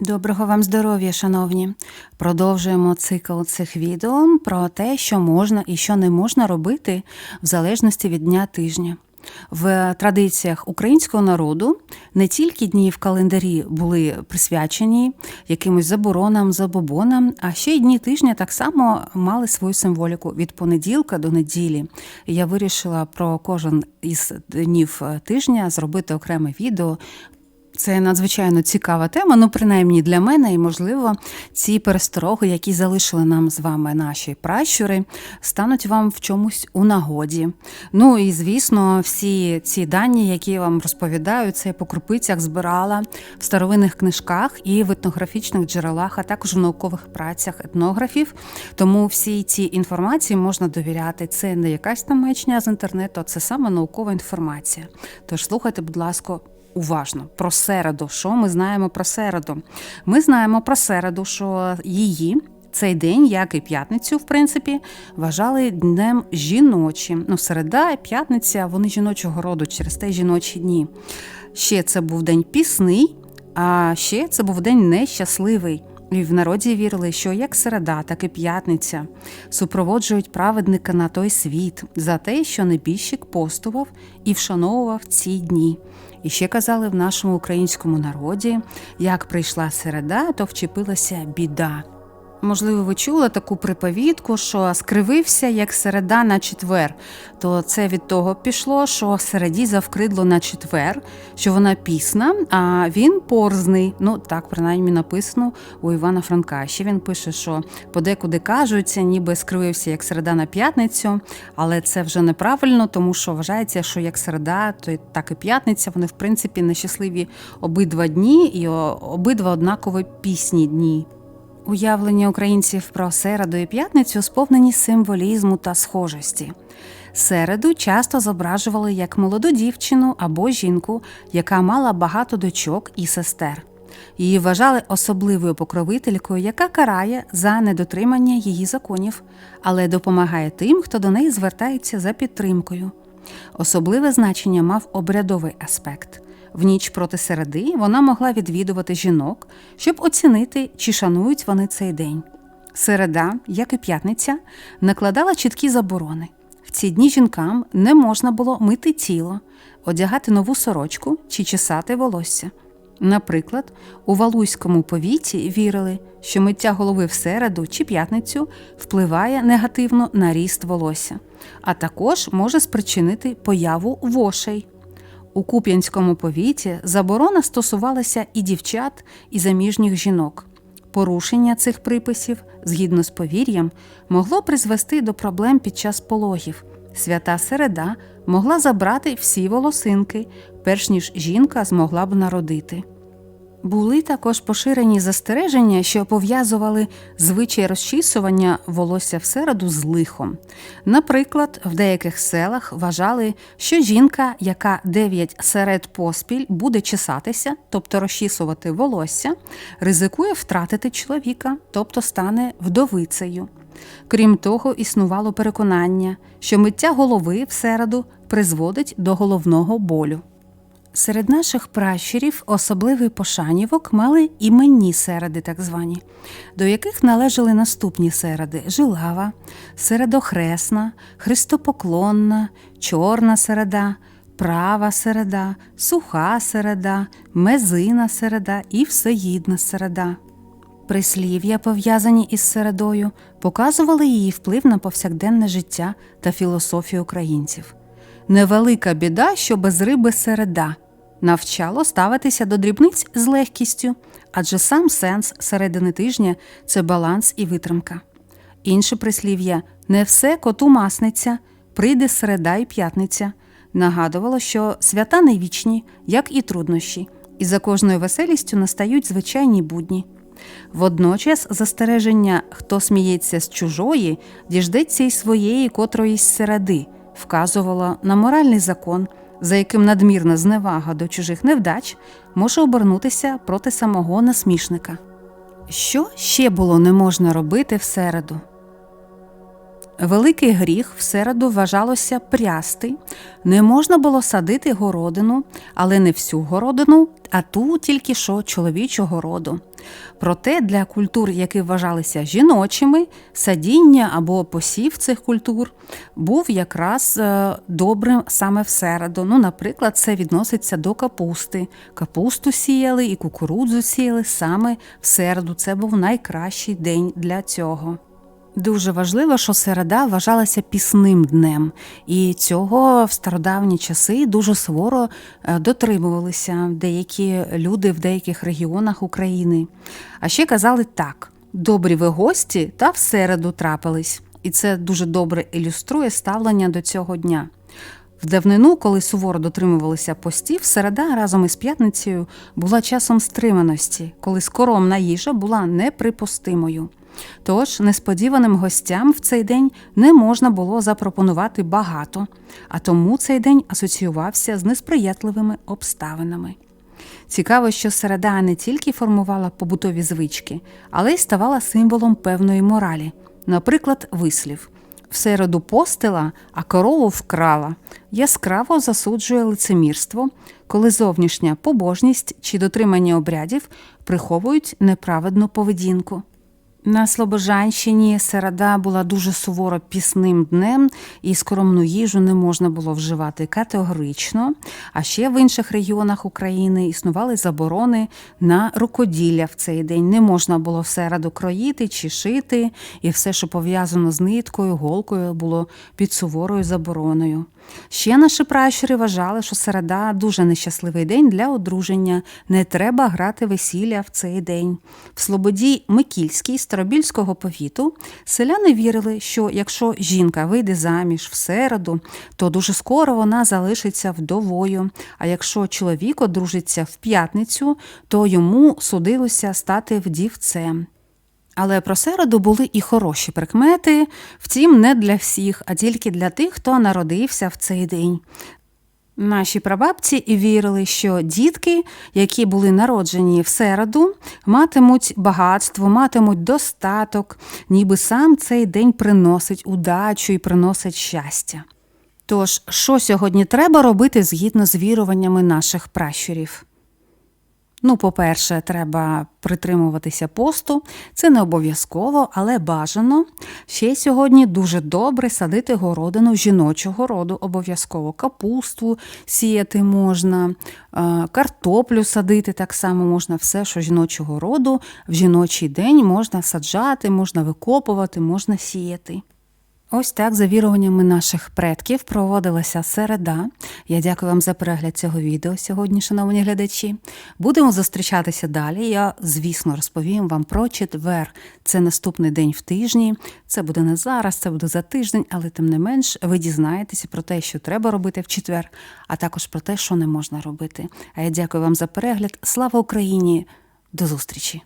Доброго вам здоров'я, шановні. Продовжуємо цикл цих відео про те, що можна і що не можна робити в залежності від дня тижня. В традиціях українського народу не тільки дні в календарі були присвячені якимось заборонам, забобонам, а ще й дні тижня так само мали свою символіку від понеділка до неділі. Я вирішила про кожен із днів тижня зробити окреме відео. Це надзвичайно цікава тема, ну принаймні для мене, і можливо, ці перестороги, які залишили нам з вами наші пращури, стануть вам в чомусь у нагоді. Ну і звісно, всі ці дані, які я вам розповідаю, це я по крупицях збирала в старовинних книжках і в етнографічних джерелах, а також в наукових працях етнографів. Тому всі ці інформації можна довіряти. Це не якась там маячня з інтернету, це саме наукова інформація. Тож слухайте, будь ласка. Уважно про середу. Що ми знаємо про середу? Ми знаємо про середу, що її цей день, як і п'ятницю, в принципі, вважали днем жіночим. Ну, середа і п'ятниця, вони жіночого роду через те жіночі дні. Ще це був день пісний, а ще це був день нещасливий. І в народі вірили, що як середа, так і п'ятниця супроводжують праведника на той світ за те, що небіжчик постував і вшановував ці дні. І ще казали в нашому українському народі, як прийшла середа, то вчепилася біда. Можливо, ви чули таку приповідку, що скривився як середа на четвер. То це від того пішло, що середі завкридло на четвер, що вона пісна, а він порзний. Ну так принаймні написано у Івана Франка. Ще він пише, що подекуди кажуть, ніби скривився як середа на п'ятницю, але це вже неправильно, тому що вважається, що як середа, то так і п'ятниця. Вони в принципі нещасливі обидва дні і обидва однаково пісні дні. Уявлення українців про середу і п'ятницю сповнені символізму та схожості. Середу часто зображували як молоду дівчину або жінку, яка мала багато дочок і сестер. Її вважали особливою покровителькою, яка карає за недотримання її законів, але допомагає тим, хто до неї звертається за підтримкою. Особливе значення мав обрядовий аспект. В ніч проти середи вона могла відвідувати жінок, щоб оцінити, чи шанують вони цей день. Середа, як і п'ятниця, накладала чіткі заборони. В ці дні жінкам не можна було мити тіло, одягати нову сорочку чи чесати волосся. Наприклад, у Валуйському повіті вірили, що миття голови в середу чи п'ятницю впливає негативно на ріст волосся, а також може спричинити появу вошей. У Куп'янському повіті заборона стосувалася і дівчат, і заміжніх жінок. Порушення цих приписів, згідно з повір'ям, могло призвести до проблем під час пологів. Свята середа могла забрати всі волосинки, перш ніж жінка змогла б народити. Були також поширені застереження, що пов'язували звичай розчісування волосся в середу з лихом. Наприклад, в деяких селах вважали, що жінка, яка дев'ять серед поспіль буде чесатися, тобто розчісувати волосся, ризикує втратити чоловіка, тобто стане вдовицею. Крім того, існувало переконання, що миття голови в середу призводить до головного болю. Серед наших пращурів особливий пошанівок мали іменні середи, так звані, до яких належали наступні середи жилава, середохресна, христопоклонна, чорна середа, права середа, суха середа, мезина середа і всеїдна середа. Прислів'я, пов'язані із середою, показували її вплив на повсякденне життя та філософію українців. Невелика біда, що без риби середа навчало ставитися до дрібниць з легкістю, адже сам сенс середини тижня це баланс і витримка. Інше прислів'я не все коту масниця, прийде середа і п'ятниця. Нагадувало, що свята не вічні, як і труднощі, і за кожною веселістю настають звичайні будні. Водночас застереження, хто сміється з чужої, діждеться й своєї котроїсь середи, вказувало на моральний закон, за яким надмірна зневага до чужих невдач може обернутися проти самого насмішника. Що ще було не можна робити в середу? Великий гріх в середу вважалося прясти. Не можна було садити городину, але не всю городину, а ту тільки що чоловічого роду. Проте для культур, які вважалися жіночими, садіння або посів цих культур був якраз е, добрим саме в середу. Ну, наприклад, це відноситься до капусти. Капусту сіяли і кукурудзу сіяли саме в середу. Це був найкращий день для цього. Дуже важливо, що середа вважалася пісним днем, і цього в стародавні часи дуже суворо е, дотримувалися деякі люди в деяких регіонах України. А ще казали так: добрі ви гості та в середу трапились. І це дуже добре ілюструє ставлення до цього дня. В давнину, коли суворо дотримувалися постів, середа разом із п'ятницею була часом стриманості, коли скоромна їжа була неприпустимою. Тож несподіваним гостям в цей день не можна було запропонувати багато, а тому цей день асоціювався з несприятливими обставинами. Цікаво, що середа не тільки формувала побутові звички, але й ставала символом певної моралі, наприклад, вислів. В середу постила, а корову вкрала, яскраво засуджує лицемірство, коли зовнішня побожність чи дотримання обрядів приховують неправедну поведінку. На Слобожанщині середа була дуже суворо пісним днем, і скромну їжу не можна було вживати категорично. А ще в інших регіонах України існували заборони на рукоділля в цей день. Не можна було в середу кроїти чи шити, і все, що пов'язано з ниткою, голкою, було під суворою забороною. Ще наші пращури вважали, що середа дуже нещасливий день для одруження. Не треба грати весілля в цей день. В Слободі Микільській Старобільського повіту селяни вірили, що якщо жінка вийде заміж в середу, то дуже скоро вона залишиться вдовою. А якщо чоловік одружиться в п'ятницю, то йому судилося стати вдівцем. Але про середу були і хороші прикмети, втім, не для всіх, а тільки для тих, хто народився в цей день. Наші прабабці вірили, що дітки, які були народжені в середу, матимуть багатство, матимуть достаток, ніби сам цей день приносить удачу і приносить щастя. Тож, що сьогодні треба робити згідно з віруваннями наших пращурів? Ну, по-перше, треба притримуватися посту. Це не обов'язково, але бажано. Ще сьогодні дуже добре садити городину жіночого роду, обов'язково капусту сіяти можна, картоплю садити так само можна, все, що жіночого роду в жіночий день можна саджати, можна викопувати, можна сіяти. Ось так, за віруваннями наших предків, проводилася середа. Я дякую вам за перегляд цього відео сьогодні, шановні глядачі. Будемо зустрічатися далі. Я, звісно, розповім вам про четвер. Це наступний день в тижні. Це буде не зараз, це буде за тиждень, але тим не менш, ви дізнаєтеся про те, що треба робити в четвер, а також про те, що не можна робити. А я дякую вам за перегляд. Слава Україні! До зустрічі!